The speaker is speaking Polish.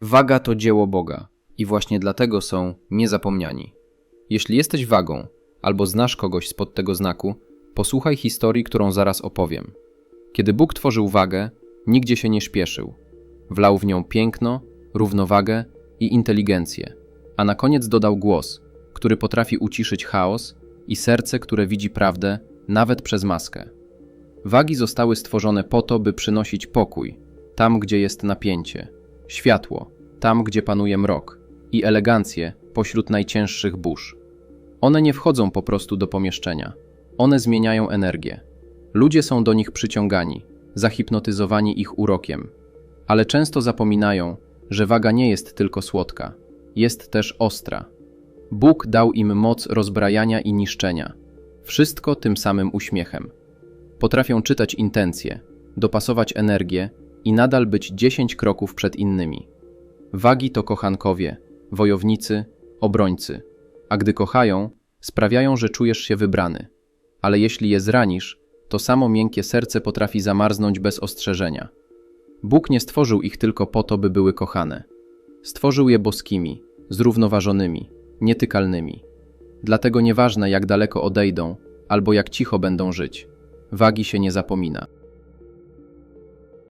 Waga to dzieło Boga i właśnie dlatego są niezapomniani. Jeśli jesteś wagą albo znasz kogoś spod tego znaku, posłuchaj historii, którą zaraz opowiem. Kiedy Bóg tworzył wagę, nigdzie się nie śpieszył. Wlał w nią piękno, równowagę i inteligencję, a na koniec dodał głos, który potrafi uciszyć chaos i serce, które widzi prawdę nawet przez maskę. Wagi zostały stworzone po to, by przynosić pokój, tam gdzie jest napięcie, światło, tam gdzie panuje mrok i elegancję pośród najcięższych burz. One nie wchodzą po prostu do pomieszczenia. One zmieniają energię. Ludzie są do nich przyciągani, zahipnotyzowani ich urokiem. Ale często zapominają, że waga nie jest tylko słodka, jest też ostra. Bóg dał im moc rozbrajania i niszczenia. Wszystko tym samym uśmiechem. Potrafią czytać intencje, dopasować energię i nadal być 10 kroków przed innymi. Wagi to kochankowie, wojownicy, obrońcy, a gdy kochają, sprawiają, że czujesz się wybrany. Ale jeśli je zranisz, to samo miękkie serce potrafi zamarznąć bez ostrzeżenia. Bóg nie stworzył ich tylko po to, by były kochane. Stworzył je boskimi, zrównoważonymi, nietykalnymi. Dlatego nieważne, jak daleko odejdą albo jak cicho będą żyć, wagi się nie zapomina.